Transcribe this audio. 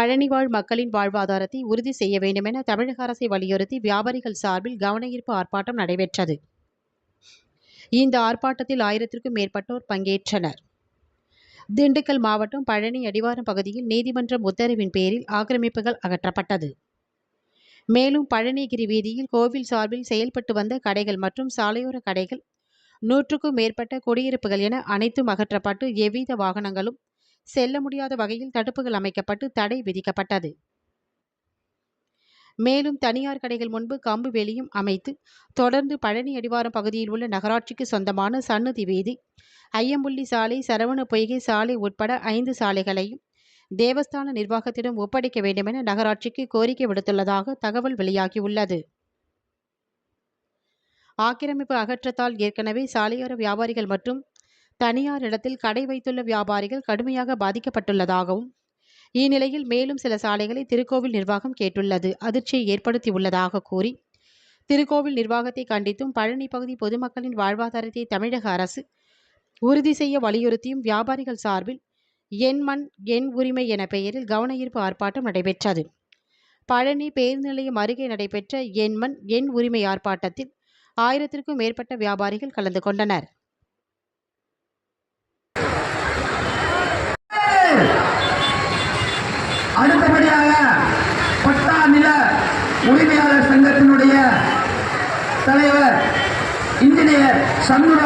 பழனி வாழ் மக்களின் வாழ்வாதாரத்தை உறுதி செய்ய வேண்டும் என தமிழக அரசை வலியுறுத்தி வியாபாரிகள் சார்பில் கவனஈர்ப்பு ஆர்ப்பாட்டம் நடைபெற்றது. இந்த ஆர்ப்பாட்டத்தில் ஆயிரத்திற்கும் மேற்பட்டோர் பங்கேற்றனர். திண்டுக்கல் மாவட்டம் பழனி அடிவாரம் பகுதியில் நீதிமன்றம் உத்தரவின் பேரில் ஆக்கிரமிப்புகள் அகற்றப்பட்டது. மேலும் பழனிகிரி வீதியில் கோவில் சார்பில் செயல்பட்டு வந்த கடைகள் மற்றும் சாலையோர கடைகள் நூற்றுக்கும் மேற்பட்ட குடியிருப்புகள் என அனைத்தும் அகற்றப்பட்டு எவ்வித வாகனங்களும் செல்ல முடியாத வகையில் தடுப்புகள் அமைக்கப்பட்டு தடை விதிக்கப்பட்டது. மேலும் தனியார் கடைகள் முன்பு கம்பு வேலியும் அமைத்து தொடர்ந்து பழனி அடிவாரம் பகுதியில் உள்ள நகராட்சிக்கு சொந்தமான சன்னதி வீதி ஐயம்புள்ளி சாலை சரவண பொய்கை சாலை உட்பட ஐந்து சாலைகளையும் தேவஸ்தான நிர்வாகத்திடம் ஒப்படைக்க வேண்டுமென நகராட்சிக்கு கோரிக்கை விடுத்துள்ளதாக தகவல் வெளியாகியுள்ளது. ஆக்கிரமிப்பு அகற்றத்தால் ஏற்கனவே சாலையோர வியாபாரிகள் மற்றும் தனியார் இடத்தில் கடை வைத்துள்ள வியாபாரிகள் கடுமையாக பாதிக்கப்பட்டுள்ளதாகவும் இந்நிலையில் மேலும் சில சாலைகளை திருக்கோவில் நிர்வாகம் கேட்டுள்ளது. அதிர்ச்சியை ஏற்படுத்தியுள்ளதாக கூறி திருக்கோவில் நிர்வாகத்தை கண்டித்தும் பழனி பகுதி பொதுமக்களின் வாழ்வாதாரத்தை தமிழக அரசு உறுதி செய்ய வலியுறுத்தியும் வியாபாரிகள் சார்பில் என் மண் என் உரிமை என பெயரில் கவனஈர்ப்பு ஆர்ப்பாட்டம் நடைபெற்றது. பழனி பேருந்து நிலையம் அருகே நடைபெற்ற என் மண் என் உரிமை ஆர்ப்பாட்டத்தில் ஆயிரத்திற்கும் மேற்பட்ட வியாபாரிகள் கலந்து கொண்டனர். உரிமையாளர் சங்கத்தினுடைய தலைவர் இன்ஜினியர் சண்முக